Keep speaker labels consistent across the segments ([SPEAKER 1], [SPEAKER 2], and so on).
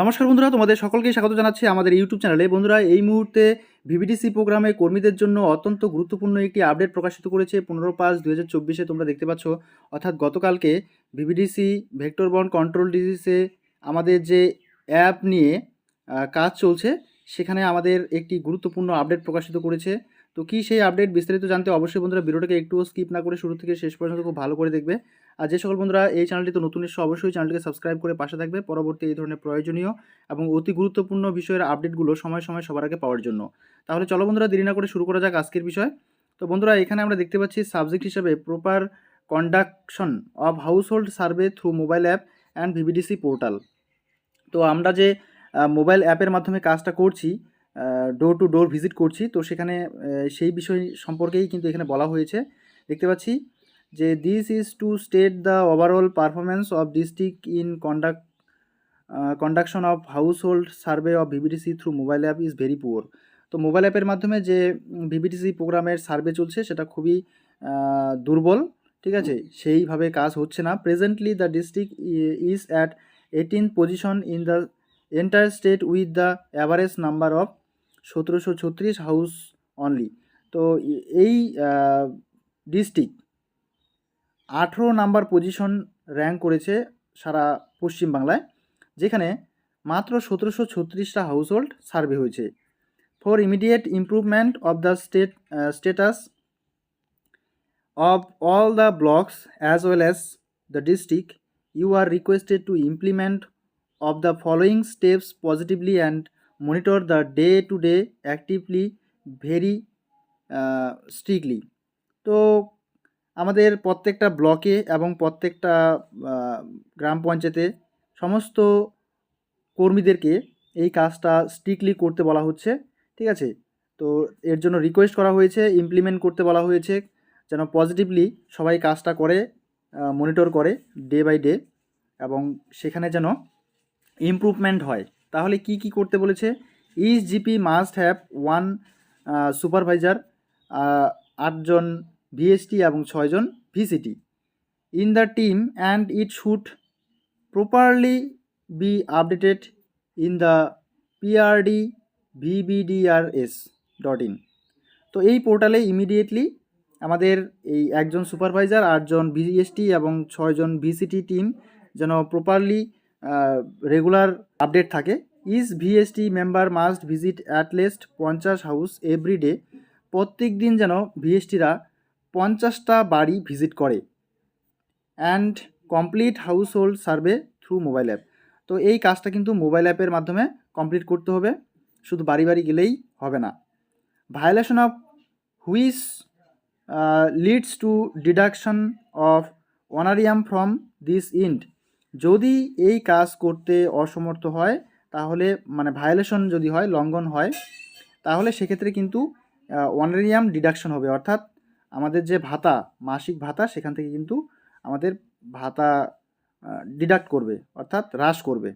[SPEAKER 1] নমস্কার বন্ধুরা, তোমাদের সকলকে স্বাগত জানাচ্ছি আমাদের ইউটিউব চ্যানেলে বন্ধুরা, এই মুহূর্তে ভিভিডিসি প্রোগ্রামে কর্মীদের জন্য অত্যন্ত গুরুত্বপূর্ণ একটি আপডেট প্রকাশিত করেছে পনেরো পাঁচ দু হাজার চব্বিশে, তোমরা দেখতে পাচ্ছ। অর্থাৎ গতকালকে ভিভিডিসি ভেক্টর বন্ড কন্ট্রোল ডিজিসে আমাদের যে অ্যাপ নিয়ে কাজ চলছে, সেখানে আমাদের একটি গুরুত্বপূর্ণ আপডেট প্রকাশিত করেছে। তো কী সেই আপডেট বিস্তারিত জানতে অবশ্যই বন্ধুরা ভিডিওটাকে একটুও স্কিপ না করে শুরু থেকে শেষ পর্যন্ত খুব ভালো করে দেখবে। আর যে সকল বন্ধুরা এই চ্যানেলটিতে নতুন এসে অবশ্যই চ্যানেলটিকে সাবস্ক্রাইব করে পাশে থাকবে। পরবর্তী এই ধরনের প্রয়োজনীয় এবং অতি গুরুত্বপূর্ণ বিষয়ের আপডেটগুলো সময় সময় সবার আগে পাওয়ার জন্য। তাহলে চলো বন্ধুরা, দেরি না করে শুরু করা যাক আজকের বিষয়। তো বন্ধুরা, এখানে আমরা দেখতে পাচ্ছি সাবজেক্ট হিসেবে proper conduction of house hold survey through mobile app and VBDC portal তো আমরা যে মোবাইল অ্যাপের মাধ্যমে কাজটা করছি ডোর টু ডোর ভিজিট করছি, তো সেখানে সেই বিষয় সম্পর্কেই কিন্তু এখানে বলা হয়েছে। দেখতে পাচ্ছি যে this is to state the overall performance of district in conduct conduction of house hold survey of VBDC through mobile app is very poor তো মোবাইল অ্যাপের মাধ্যমে যে ভিভিডিসি প্রোগ্রামের সার্ভে চলছে সেটা খুবই দুর্বল, ঠিক আছে? সেইভাবে কাজ হচ্ছে না। Presently the district is at eighteen position in the entire state with the average number of সতেরোশো ছত্রিশ হাউস অনলি তো এই ডিস্ট্রিক্ট আঠেরো নাম্বার পজিশন র্যাঙ্ক করেছে সারা পশ্চিমবাংলায় যেখানে মাত্র সতেরোশো ছত্রিশটা হাউসহোল্ড সার্ভে হয়েছে। For immediate improvement of the state status of all the blocks as well as the district you are requested to implement of the following steps positively and monitor the day to day actively very strictly তো আমাদের প্রত্যেকটা ব্লকে এবং প্রত্যেকটা গ্রাম পঞ্চায়েতে সমস্ত কর্মীদেরকে এই কাজটা স্ট্রিক্টলি করতে বলা হচ্ছে, ঠিক আছে? তো এর জন্য রিকোয়েস্ট করা হয়েছে ইমপ্লিমেন্ট করতে বলা হয়েছে, যেন পজিটিভলি সবাই কাজটা করে মনিটর করে ডে বাই ডে এবং সেখানে যেন ইমপ্রুভমেন্ট হয়। তাহলে কি কি করতে বলেছে? Each GP must have one supervisor আটজন ভিএসটি এবং ছয়জন VCT. In the team and it should properly be updated in the PRD VBDRS dot in তো এই পোর্টালে ইমিডিয়েটলি আমাদের এই একজন সুপারভাইজার আটজন বিএসটি এবং ছয়জন ভিসিটি টিম যেন প্রপারলি রেগুলার আপডেট থাকে। Each VST member must visit at least পঞ্চাশ হাউস এভরি ডে প্রত্যেক দিন যেন ভিএসটিরা পঞ্চাশটা বাড়ি ভিজিট করে। And complete house hold survey through mobile app. তো এই কাজটা কিন্তু মোবাইল অ্যাপের মাধ্যমে কমপ্লিট করতে হবে। শুধু বাড়ি বাড়ি গেলেই হবে না। Violation of which leads to deduction of honorarium from this end. যদি এই কাজ করতে অসমর্থ হয়, তাহলে মানে ভায়োলেশন যদি হয়, লঙ্ঘন হয়, তাহলে সেক্ষেত্রে কিন্তু অনারিয়াম ডিডাকশন হবে। অর্থাৎ আমাদের যে ভাতা, মাসিক ভাতা, সেখান থেকে কিন্তু আমাদের ভাতা ডিডাক্ট করবে, অর্থাৎ হ্রাস করবে।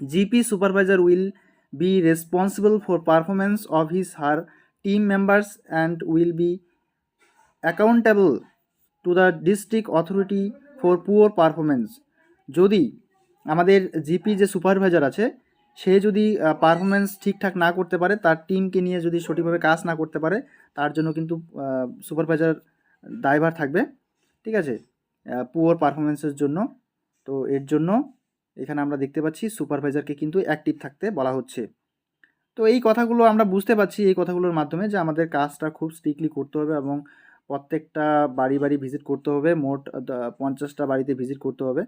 [SPEAKER 1] GP supervisor will be responsible for performance of his her team members and will be accountable to the district authority for poor performance যদি আমাদের জিপি যে সুপারভাইজার আছে সে যদি পারফরমেন্স ঠিকঠাক না করতে পারে, তার টিমকে নিয়ে যদি সঠিকভাবে কাজ না করতে পারে, তার জন্য কিন্তু সুপারভাইজার দায়ভার থাকবে, ঠিক আছে? পুয়ার পারফরমেন্সের জন্য। তো এর জন্য এখানে আমরা দেখতে পাচ্ছি সুপারভাইজারকে কিন্তু অ্যাক্টিভ থাকতে বলা হচ্ছে। তো এই কথাগুলো আমরা বুঝতে পারছি, এই কথাগুলোর মাধ্যমে যে আমাদের কাজটা খুব স্ট্রিক্টলি করতে হবে এবং প্রত্যেকটা বাড়ি বাড়ি ভিজিট করতে হবে, মোট পঞ্চাশটা বাড়িতে ভিজিট করতে হবে।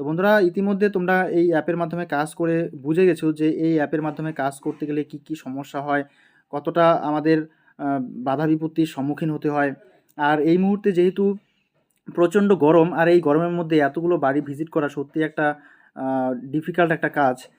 [SPEAKER 1] তো বন্ধুরা, ইতিমধ্যে তোমরা এই অ্যাপের মাধ্যমে কাজ করে বুঝে গেছো যে এই অ্যাপের মাধ্যমে কাজ করতে গেলে কি কি সমস্যা হয়, কতটা আমাদের বাধা বিপত্তির সম্মুখীন হতে হয়। আর এই মুহূর্তে যেহেতু প্রচণ্ড গরম, আর এই গরমের মধ্যে এতগুলো বাড়ি ভিজিট করা সত্যি একটা ডিফিকাল্ট একটা কাজ।